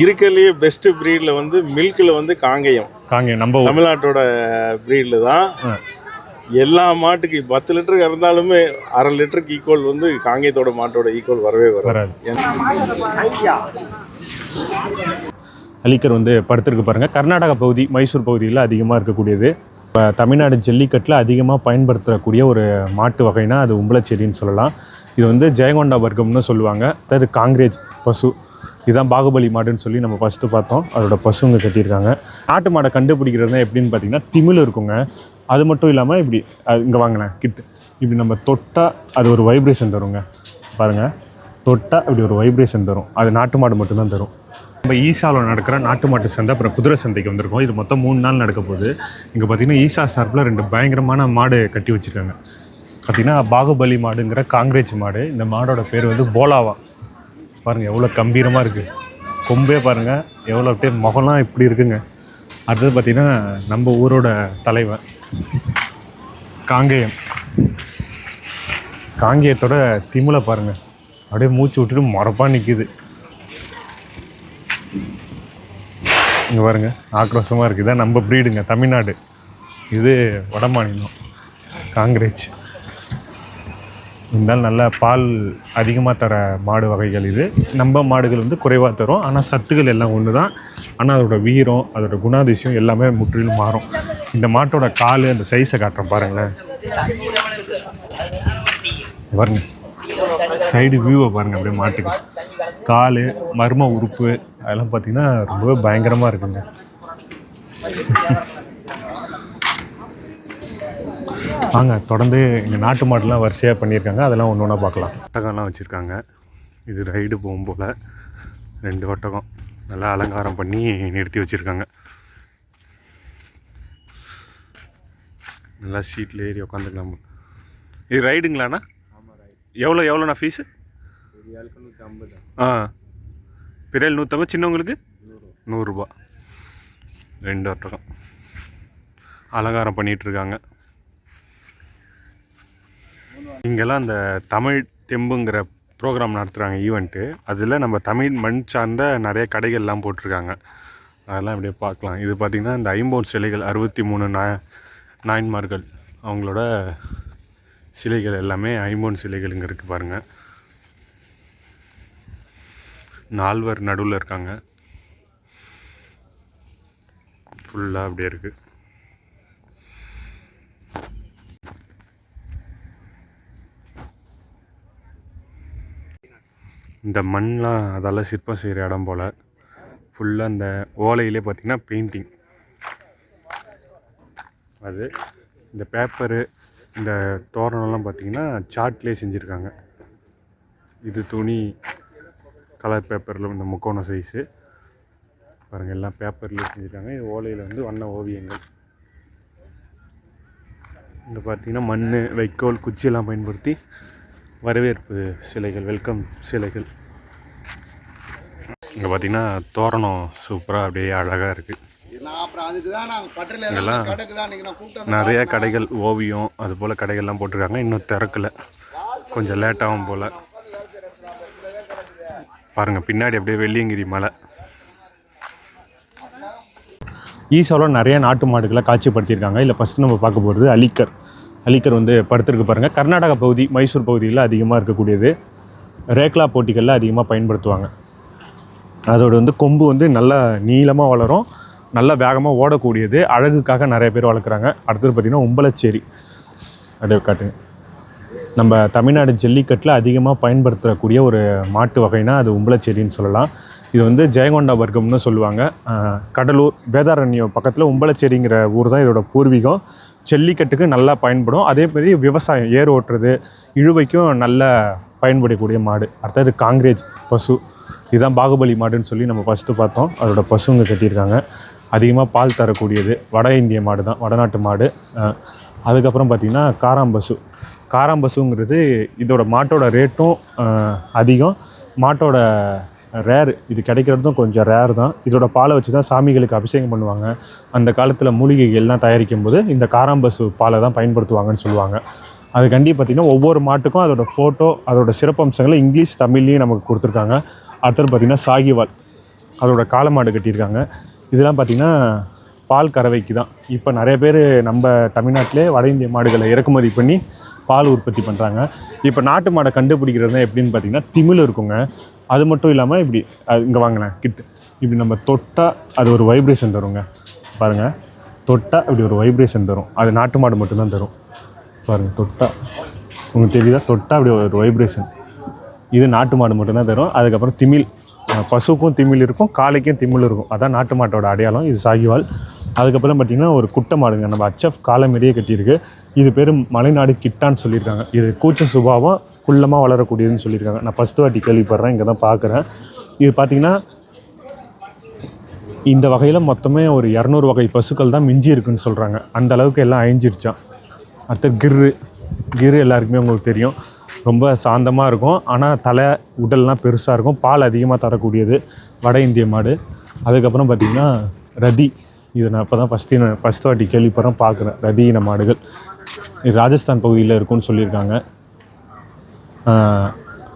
இருக்கறதுலயே best ப்ரீடில் வந்து மில்கில் வந்து காங்கேயம். காங்க நம்ம தமிழ்நாட்டோட ப்ரீடில் தான். எல்லா மாட்டுக்கு பத்து லிட்டருக்கு இருந்தாலுமே அரை லிட்டருக்கு ஈக்குவல் வந்து காங்கேயத்தோட மாட்டோட ஈக்குவல் வரவே வராது. வராது. அலிக்கர் வந்து படுத்திருக்கு பாருங்க. கர்நாடகா பகுதி மைசூர் பகுதியில் அதிகமாக இருக்கக்கூடியது. இப்போ தமிழ்நாடு ஜல்லிக்கட்டில் அதிகமாக பயன்படுத்தக்கூடிய ஒரு மாட்டு வகைனா அது உம்பளச்செடின்னு சொல்லலாம். இது வந்து ஜெயங்கொண்டா வர்க்கம்னு சொல்லுவாங்க. அதாவது காங்கிரேஜ் பசு. இதுதான் பாகுபலி மாடுன்னு சொல்லி நம்ம ஃபஸ்ட்டு பார்த்தோம். அதோட பசுங்க கட்டியிருக்காங்க. நாட்டு மாடை கண்டுபிடிக்கிறது தான் எப்படின்னு பார்த்தீங்கன்னா திமில் இருக்குங்க. அது மட்டும் இல்லாமல் இப்படி இங்கே வாங்கினேன் கிட்டு இப்படி நம்ம தொட்டால் அது ஒரு வைப்ரேஷன் தருங்க. பாருங்கள் தொட்டால் இப்படி ஒரு வைப்ரேஷன் தரும். அது நாட்டு மாடு மட்டும்தான் தரும். நம்ம ஈஷாவில் நடக்கிற நாட்டு மாட்டு சந்தை அப்புறம் குதிரை சந்தைக்கு வந்திருக்கோம். இது மொத்தம் மூணு நாள் நடக்க போகுது. இங்கே பார்த்தீங்கன்னா ஈஷா சார்பில் ரெண்டு பயங்கரமான மாடு கட்டி வச்சுருக்காங்க. பார்த்தீங்கன்னா பாகுபலி மாடுங்கிற காங்கிரேஜ் மாடு. இந்த மாடோட பேர் வந்து போலாவா. பாருங்கள் எவ்வளோ கம்பீரமாக இருக்குது கொம்பே பாருங்கள் எவ்வளோ அப்படியே முகம்லாம் இப்படி இருக்குங்க. அடுத்தது பார்த்திங்கன்னா நம்ம ஊரோட தலைவன் காங்கேயம். காங்கேயத்தோட திமிலை பாருங்கள் அப்படியே மூச்சு விட்டுட்டு முறப்பா நிற்கிது இங்கே பாருங்க ஆக்ரோஷமாக இருக்குது இதான் நம்ம ப்ரீடுங்க தமிழ்நாடு. இது வடமாநிலம் காங்கிரேஜ் இருந்தாலும் நல்ல பால் அதிகமாக தர மாடு வகைகள் இது. நம்ம மாடுகள் வந்து குறைவாக தரும். ஆனால் சத்துக்கள் எல்லாம் ஒன்று தான். ஆனால் அதோட வீரம் அதோட குணாதிசயம் எல்லாமே முற்றிலும் மாறும். இந்த மாட்டோட கால் அந்த சைஸை காட்டுறேன் பாருங்களேன். பாருங்க. சைடு வியூவை பாருங்கள் அப்படியே மாட்டுக்கு. கால் மர்ம உறுப்பு அதெல்லாம் பார்த்தீங்கன்னா ரொம்பவே பயங்கரமாக இருக்குங்க. வாங்க தொடர்ந்து இங்கே நாட்டு மாடுலாம் வரிசையாக பண்ணியிருக்காங்க. அதெல்லாம் ஒன்று ஒன்றா பார்க்கலாம். ஒட்டகம்லாம் வச்சுருக்காங்க. இது ரைடு போகும் போல். ரெண்டு ஒட்டகம். நல்லா அலங்காரம் பண்ணி நிறுத்தி வச்சுருக்காங்க. நல்லா சீட்டில் ஏறி உட்காந்துக்கலாம் இது ரைடுங்களாண்ணா? எவ்வளோ எவ்வளோண்ணா ஃபீஸு ஆ. பிறையில் நூற்றம்பது சின்னவங்களுக்கு? நூறுரூபா. ரெண்டு ஒட்டகம். அலங்காரம் பண்ணிட்டு இருக்காங்க. இங்கெல்லாம் அந்த தமிழ் தெம்புங்கிற ப்ரோக்ராம் நடத்துகிறாங்க ஈவெண்ட்டு அதில் நம்ம தமிழ் மண் சார்ந்த நிறைய கடைகள்லாம் போட்டிருக்காங்க. அதெல்லாம் அப்படியே பார்க்கலாம். இது பார்த்திங்கன்னா இந்த ஐம்பொன் சிலைகள் அறுபத்தி மூணு நா நாயன்மார்கள் அவங்களோட சிலைகள் எல்லாமே ஐம்பொன் சிலைகள் இங்கே இருக்குது பாருங்கள் நால்வர் நடுவில் இருக்காங்க. ஃபுல்லாக அப்படியே இருக்குது இந்த மண்லாம் அதெல்லாம் சிற்பம் செய்கிற இடம் போல். ஃபுல்லாக அந்த ஓலையிலே பார்த்திங்கன்னா பெயிண்டிங் அது இந்த பேப்பரு இந்த தோரணம்லாம் பார்த்திங்கன்னா சார்ட்லேயே செஞ்சுருக்காங்க. இது துணி கலர் பேப்பரில் இந்த முக்கோண சைஸு பாருங்கள் எல்லாம் பேப்பர்லேயே செஞ்சுருக்காங்க. இது ஓலையில் வந்து வண்ண ஓவியங்கள். இங்கே பார்த்தீங்கன்னா மண் வைக்கோல் குச்சியெல்லாம் பயன்படுத்தி வரவேற்பு சிலைகள் வெல்கம் சிலைகள். இங்கே பார்த்தீங்கன்னா தோரணம் சூப்பராக அப்படியே அழகாக இருக்குது இதெல்லாம் நிறைய கடைகள் ஓவியம் அது போல் கடைகள்லாம் போட்டிருக்காங்க. இன்னும் திறக்கல. கொஞ்சம் லேட்டாகும் போல். பாருங்கள் பின்னாடி அப்படியே வெள்ளியங்கிரி மலை. ஈசாவில் நிறைய நாட்டு மாடுகளை காட்சிப்படுத்தியிருக்காங்க. இல்லை ஃபஸ்ட்டு நம்ம பார்க்க போகிறது அலிக்கர். அலிக்கர் வந்து படுத்திருக்கு பாருங்கள் கர்நாடகா பகுதி மைசூர் பகுதியில் அதிகமாக இருக்கக்கூடியது. ரேக்லா போட்டிகளில் அதிகமாக பயன்படுத்துவாங்க. அதோட வந்து கொம்பு வந்து நல்லா நீளமாக வளரும். நல்லா வேகமாக ஓடக்கூடியது. அழகுக்காக நிறைய பேர் வளர்க்குறாங்க. அடுத்தது பார்த்திங்கன்னா உம்பளச்சேரி. அப்படியே காட்டுங்க. நம்ம தமிழ்நாடு ஜல்லிக்கட்டில் அதிகமாக பயன்படுத்தக்கூடிய ஒரு மாட்டு வகைனா அது உம்பளச்சேரின்னு சொல்லலாம். இது வந்து ஜெயங்கொண்டா வர்க்கம்னு சொல்லுவாங்க கடலூர் வேதாரண்யம் பக்கத்தில் உம்பளச்சேரிங்கிற ஊர் தான் இதோட பூர்வீகம். ஜல்லிக்கட்டுக்கு நல்லா பயன்படும். அதே மாதிரி விவசாயம் ஏர் ஓட்டுறது இழுவைக்கும் நல்ல பயன்படக்கூடிய மாடு. அடுத்தது காங்கிரேஜ் பசு. இதுதான் பாகுபலி மாடுன்னு சொல்லி நம்ம ஃபஸ்ட்டு பார்த்தோம். அதோடய பசுங்க கட்டியிருக்காங்க. அதிகமாக பால் தரக்கூடியது வட இந்திய மாடு தான் வடநாட்டு மாடு. அதுக்கப்புறம் பார்த்திங்கன்னா காராம்பசு காராம்பசுங்கிறது இதோட மாட்டோட ரேட்டும் அதிகம். மாட்டோட ரேர் இது கிடைக்கிறதும் கொஞ்சம் ரேர் தான். இதோட பாலை வச்சு தான் சாமிகளுக்கு அபிஷேகம் பண்ணுவாங்க. அந்த காலத்தில் மூலிகைகள்லாம் தயாரிக்கும் போது இந்த காராம்பசு பாலை தான் பயன்படுத்துவாங்கன்னு சொல்லுவாங்க. அதுக்கண்டி பார்த்திங்கன்னா ஒவ்வொரு மாட்டுக்கும் அதோட ஃபோட்டோ அதோட சிறப்பம்சங்களை இங்கிலீஷ் தமிழ்லேயும் நமக்கு கொடுத்துருக்காங்க. அடுத்தது பார்த்திங்கன்னா சாகிவால் அதோட காலமாடு கட்டியிருக்காங்க. இதெல்லாம் பார்த்திங்கன்னா பால் கறவைக்கு தான். இப்போ நிறைய பேர் நம்ம தமிழ்நாட்டிலே வட இந்திய மாடுகளை இறக்குமதி பண்ணி பால் உற்பத்தி பண்ணுறாங்க இப்போ நாட்டு மாடை கண்டுபிடிக்கிறது எப்படின்னு பார்த்தீங்கன்னா திமில் இருக்குங்க. அது மட்டும் இல்லாமல் இப்படி இங்கே வாங்கினேன் கிட் இப்படி நம்ம தொட்டால் அது ஒரு வைப்ரேஷன் தருங்க. பாருங்கள் தொட்டால் இப்படி ஒரு வைப்ரேஷன் தரும். அது நாட்டு மாடு மட்டும்தான் தரும். பாருங்கள் தொட்டா. உங்களுக்கு தெரியுதா? தொட்டா அப்படி ஒரு வைப்ரேஷன் இது நாட்டு மாடு மட்டும்தான் தரும். அதுக்கப்புறம் திமில் பசுக்கும் திமில் இருக்கும் காளைக்கும் திமில் இருக்கும். அதான் நாட்டு மாட்டோட அடையாளம். இது சாகிவால். அதுக்கப்புறம் பார்த்திங்கன்னா ஒரு குட்டை மாடுங்க. நம்ம அச்சஃப் காளை கட்டியிருக்கு. இது பேர் மலைநாடு கிட்டான்னு சொல்லியிருக்காங்க. இது கூச்ச சுபாவம் குள்ளமாக வளரக்கூடியதுன்னு சொல்லியிருக்காங்க. நான் ஃபஸ்ட்டு வாட்டி கேள்விப்படுறேன். இங்கே தான் பார்க்குறேன். இது பார்த்திங்கன்னா இந்த வகையில் மொத்தமே ஒரு இரநூறு வகை பசுக்கள் தான் மிஞ்சி இருக்குன்னு சொல்கிறாங்க அந்த அளவுக்கு எல்லாம் அழிஞ்சிருச்சான் அடுத்த கிர்ரு கிரு எல்லாருக்குமே உங்களுக்கு தெரியும். ரொம்ப சாந்தமாக இருக்கும். ஆனால் தலை உடல்லாம் பெருசாக இருக்கும். பால் அதிகமாக தரக்கூடியது வட இந்திய மாடு. அதுக்கப்புறம் பார்த்திங்கன்னா ரதி. இது நான் இப்போ தான் ஃபஸ்ட்டு நான் ஃபஸ்ட் வாட்டி கேள்விப்படுறேன் பார்க்குறேன். ரதி இன மாடுகள். இது ராஜஸ்தான் பகுதியில் இருக்கும்னு சொல்லியிருக்காங்க.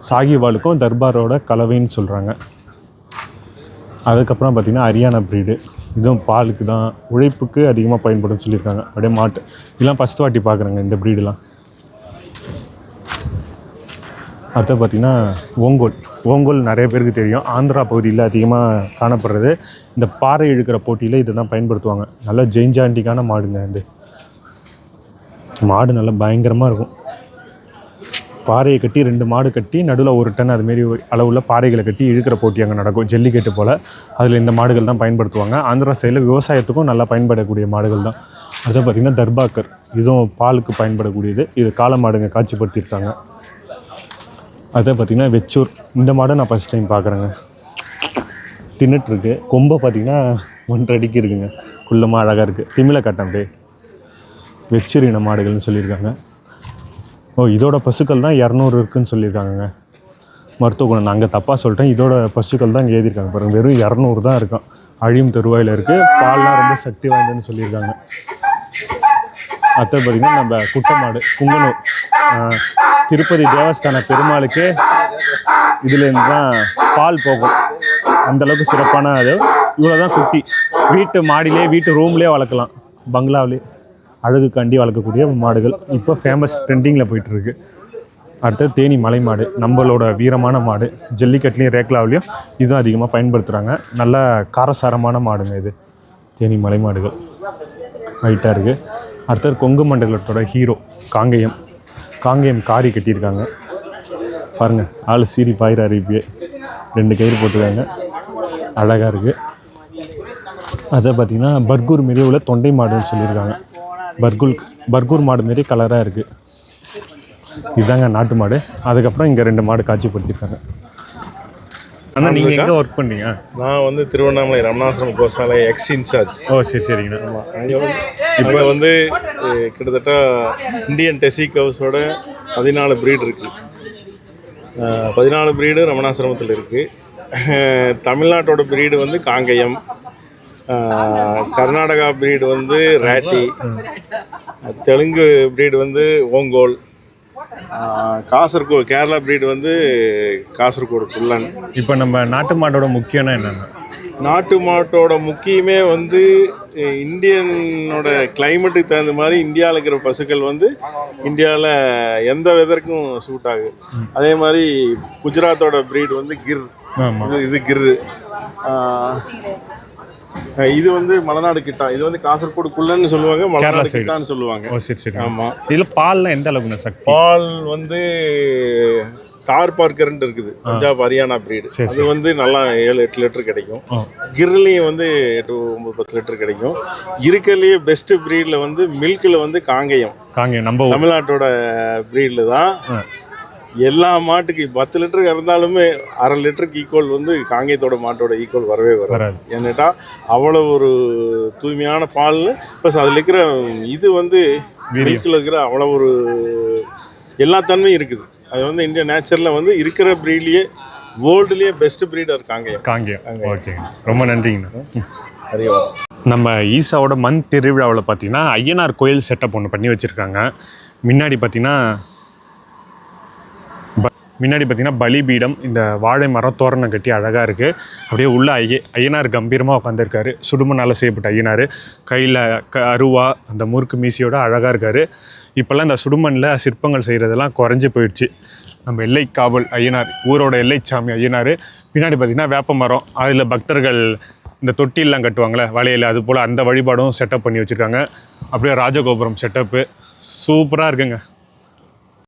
சாகிவாலுக்கும் தர்பாரோட கலவைன்னு சொல்கிறாங்க அதுக்கப்புறம் பார்த்திங்கன்னா ஹரியானா ப்ரீடு இதுவும் பாலுக்கு தான் உழைப்புக்கு அதிகமாக பயன்படும் சொல்லியிருக்காங்க. அப்படியே மாட்டு. இதெல்லாம் ஃபஸ்ட் வாட்டி பார்க்குறாங்க இந்த ப்ரீடெலாம் அடுத்து பார்த்திங்கன்னா ஓங்கோல். ஓங்கோல் நிறைய பேருக்கு தெரியும். ஆந்திரா பகுதியில் அதிகமாக காணப்படுறது. இந்த பாறை இழுக்கிற போட்டியில் இதை தான் பயன்படுத்துவாங்க. நல்ல ஜெயிஞ்சாண்டிக்கான மாடுங்க இது. மாடு நல்லா பயங்கரமாக இருக்கும். பாறையை கட்டி ரெண்டு மாடு கட்டி நடுவில் ஒரு டன் அதுமாரி அளவுள்ள பாறைகளை கட்டி இழுக்கிற போட்டி அங்கே நடக்கும். ஜல்லிக்கட்டு போல். அதில் இந்த மாடுகள் தான் பயன்படுத்துவாங்க. ஆந்திரா சைடில் விவசாயத்துக்கும் நல்லா பயன்படக்கூடிய மாடுகள் தான். அடுத்து பார்த்திங்கன்னா தர்பாக்கர் இதுவும் பாலுக்கு பயன்படக்கூடியது. இது காளை மாடுங்க காட்சிப்படுத்தியிருக்காங்க. அதை பார்த்திங்கன்னா வெச்சூர். இந்த மாடை நான் ஃபஸ்ட் டைம் பார்க்குறேங்க. தின்னுட்டுருக்கு. கொம்பை பார்த்திங்கன்னா ஒன்றரை அடிக்கு இருக்குங்க. குள்ளமாக அழகாக இருக்குது திமிழை கட்டம் அப்படியே. வெச்சூர் இன மாடுகள்னு சொல்லியிருக்காங்க. ஓ இதோட பசுக்கள் தான் இரநூறு இருக்குன்னு சொல்லியிருக்காங்கங்க. மருத்துவ குணம். நாங்கள் தப்பாக சொல்லிட்டேன். இதோட பசுக்கள் தான் இங்கே எழுதியிருக்காங்க பாருங்கள் வெறும் இரநூறு தான் இருக்கும். அழியும் தருவாயில் இருக்குது பால்லாம் ரொம்ப சக்தி வாய்ந்ததுன்னு சொல்லியிருக்காங்க. அடுத்தது பார்த்திங்கன்னா நம்ம குட்டை மாடு குங்கனூர். திருப்பதி தேவஸ்தான பெருமாளுக்கு இதுலேருந்து தான் பால் போகும். அந்த அளவுக்கு சிறப்பான அது. இவ்வளோ தான் குட்டி. வீட்டு மாடியிலே வீட்டு ரூம்லேயே வளர்க்கலாம். பங்களாவிலே. அழகுக்காண்டி வளர்க்கக்கூடிய மாடுகள். இப்போ ஃபேமஸ் ட்ரெண்டிங்கில் போயிட்டுருக்கு. அடுத்தது தேனி மலை மாடு. நம்மளோட வீரமான மாடு. ஜல்லிக்கட்டுலேயும் ரேக்லாவிலையும் இதுவும் அதிகமாக பயன்படுத்துகிறாங்க நல்ல காரசாரமான மாடுங்க இது. தேனி மலை மாடுகள். ஹைட்டாக இருக்குது அடுத்தது கொங்கு மண்டலத்தோட ஹீரோ காங்கேயம். காங்கேயம் காரி கட்டியிருக்காங்க. பாருங்கள் ஆள் சீரி பாயிறாரு இப்பயே. ரெண்டு கயிறு போட்டிருக்காங்க. அழகாக இருக்குது அதை பார்த்திங்கன்னா பர்கூர் மாரி உள்ள தொண்டை மாடுன்னு சொல்லியிருக்காங்க. பர்கூர் பர்கூர் மாடு மாரி கலராக இருக்குது இதுதாங்க நாட்டு மாடு. அதுக்கப்புறம் இங்கே ரெண்டு மாடு காட்சிப்படுத்தியிருக்காங்க. அண்ணா நீங்கள் எங்கே ஒர்க் பண்ணீங்க? நான் வந்து திருவண்ணாமலை ரமணாசிரம கோசாலை எக்ஸ் இன்சார்ஜ் ஓ சரி சரிங்கண்ணா. இப்போ வந்து கிட்டத்தட்ட இந்தியன் டெசி கவுஸோட பதினாலு ப்ரீடு இருக்குது பதினாலு ப்ரீடு ரமணாசிரமத்தில் இருக்குது தமிழ்நாட்டோட ப்ரீடு வந்து காங்கயம். கர்நாடகா ப்ரீடு வந்து ரேட்டி. தெலுங்கு ப்ரீடு வந்து ஓங்கோல். காசர்கோடு கேரளா ப்ரீடு வந்து காசர்கோடு குள்ளன் இப்போ நம்ம நாட்டு மாடோட முக்கியம்னா என்னென்ன? நாட்டு மாட்டோட முக்கியமே வந்து இந்தியனோட கிளைமேட்டுக்கு தகுந்த மாதிரி இந்தியாவில் இருக்கிற பசுக்கள் வந்து இந்தியாவில் எந்த வெதருக்கும் சூட் ஆகுது அதே மாதிரி குஜராத்தோட breed வந்து கிர். இது கிர். இது வந்து மலைநாடு கிட்டா. இது வந்து காசர்கோடு குள்ளன்னு சொல்லுவாங்க மலைநாடு. கிட்டான்னு சொல்லுவாங்க. ஓ சரி சரி. ஆமாம் இதில் பால்லாம் எந்த அளவுக்குண்ணா சக்தி? பால் வந்து தார் பார்க்கர்ன்ட்டு இருக்குது. பஞ்சாப் ஹரியானா பிரீடு அது வந்து நல்லா ஏழு எட்டு லிட்டர் கிடைக்கும். கிர்லையும் வந்து எட்டு ஒம்பது பத்து லிட்டர் கிடைக்கும். இருக்கிறதுலையே பெஸ்ட் ப்ரீடில் வந்து மில்கில் வந்து காங்கேயம். காங்க நம்ம. தமிழ்நாட்டோட ப்ரீடில் தான். எல்லா மாட்டுக்கு பத்து லிட்டருக்கு இருந்தாலுமே அரை லிட்டருக்கு ஈக்குவல் வந்து காங்கேயத்தோட மாட்டோட ஈக்குவல் வரவே வராது. ஏன்னுட்டா அவ்வளோ ஒரு தூய்மையான பால் ப்ளஸ் அதில் இருக்கிற இது வந்து மில்கில் இருக்கிற அவ்வளோ ஒரு எல்லா தன்மையும் இருக்குது. அது வந்து இந்தியா நேச்சரில் வந்து இருக்கிற ப்ரீட்லேயே வேர்ல்டுலேயே பெஸ்ட் ப்ரீடர் காங்கேயம். காங்கேயம். ஓகேங்க ரொம்ப நன்றிங்கண்ணா. அறிவா நம்ம ஈசாவோட மண் திருவிழாவில் பார்த்தீங்கன்னா ஐயனார் கோயில் செட்டப் ஒன்று பண்ணி வச்சுருக்காங்க. முன்னாடி பார்த்தீங்கன்னா முன்னாடி பார்த்தீங்கன்னா பலிபீடம் இந்த வாழை மரம் தோரணம் கட்டி அழகாக இருக்குது அப்படியே உள்ள ஐய ஐயனார் கம்பீரமாக உட்காந்துருக்காரு சுடுமனால் செய்யப்பட்ட ஐயனார். கையில் க அருவா அந்த முறுக்கு மீசியோட அழகாக இருக்கார். இப்போல்லாம் இந்த சுடுமண்ணில் சிற்பங்கள் செய்கிறதெல்லாம் குறைஞ்சி போயிடுச்சு. நம்ம எல்லை காவல் ஐயனார் ஊரோட எல்லைச்சாமி ஐயனார். பின்னாடி பார்த்திங்கன்னா வேப்ப மரம். அதில் பக்தர்கள் இந்த தொட்டிலாம் கட்டுவாங்களே வலையில். அது போல் அந்த வழிபாடும் செட்டப் பண்ணி வச்சுருக்காங்க. அப்படியே ராஜகோபுரம் செட்டப்பு சூப்பராக இருக்குங்க.